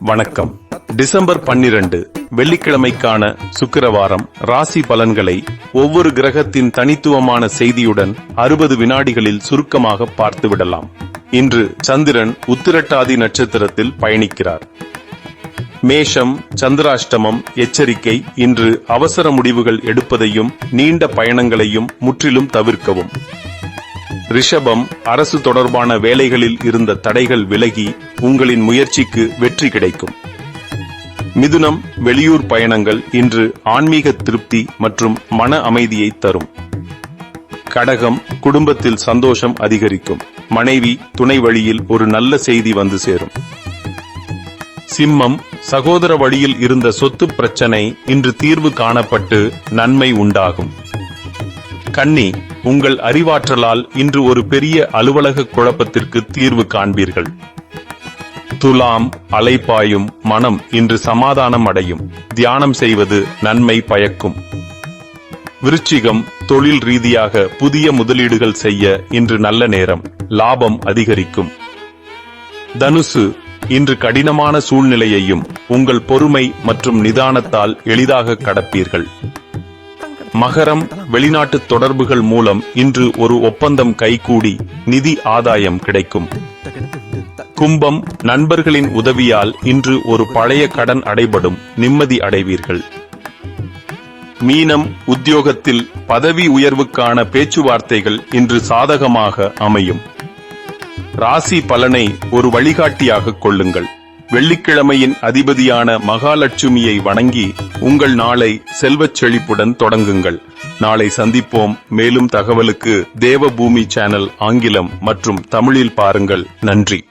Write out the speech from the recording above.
வணக்கம். டிசம்பர் பன்னிரண்டு வெள்ளிக்கிழமைக்கான சுக்கிரவாரம். ராசி பலன்களை ஒவ்வொரு கிரகத்தின் தனித்துவமான செய்தியுடன் அறுபது வினாடிகளில் சுருக்கமாக பார்த்துவிடலாம். இன்று சந்திரன் உத்திரட்டாதி நட்சத்திரத்தில் பயணிக்கிறார். மேஷம் சந்திராஷ்டமம் எச்சரிக்கை இன்று அவசர முடிவுகள் எடுப்பதையும் நீண்ட பயணங்களையும் முற்றிலும் தவிர்க்கவும். ரிஷபம் அரசு தொடர்பான வேலைகளில் இருந்த தடைகள் விலகி உங்களின் முயற்சிக்கு வெற்றி கிடைக்கும். மிதுனம் வெளியூர் பயணங்கள் இன்று ஆன்மீக திருப்தி மற்றும் மன அமைதியை தரும். கடகம் குடும்பத்தில் சந்தோஷம் அதிகரிக்கும். மனைவி துணை வழியில் ஒரு நல்ல செய்தி வந்து சேரும். சிம்மம் சகோதர வழியில் இருந்த சொத்து பிரச்சனை இன்று தீர்வு காணப்பட்டு நன்மை உண்டாகும். கண்ணி உங்கள் அறிவாற்றலால் இன்று ஒரு பெரிய அலுவலக குழப்பத்திற்கு தீர்வு காண்பீர்கள். துலாம் அலைப்பாயும் மனம் இன்று சமாதானம் அடையும். தியானம் செய்வது நன்மை பயக்கும். விருச்சிகம் தொழில் ரீதியாக புதிய முதலீடுகள் செய்ய இன்று நல்ல நேரம் லாபம் அதிகரிக்கும். தனுசு இன்று கடினமான சூழ்நிலையையும் உங்கள் பொறுமை மற்றும் நிதானத்தால் எளிதாக கடப்பீர்கள். மகரம் வெளிநாட்டு தொடர்புகள் மூலம் இன்று ஒரு ஒப்பந்தம் கைகூடி நிதி ஆதாயம் கிடைக்கும். கும்பம் நண்பர்களின் உதவியால் இன்று ஒரு பழைய கடன் அடைபடும் நிம்மதி அடைவீர்கள். மீனம் உத்தியோகத்தில் பதவி உயர்வுக்கான பேச்சுவார்த்தைகள் இன்று சாதகமாக அமையும். ராசி பலனை ஒரு வழிகாட்டியாக கொள்ளுங்கள். வெள்ளிக்கிழமையின் அதிபதியான மகாலட்சுமியை வணங்கி உங்கள் நாளை செல்வச் செழிப்புடன் தொடங்குங்கள். நாளை சந்திப்போம். மேலும் தகவலுக்கு தேவபூமி சேனல் ஆங்கிலம் மற்றும் தமிழில் பாருங்கள். நன்றி.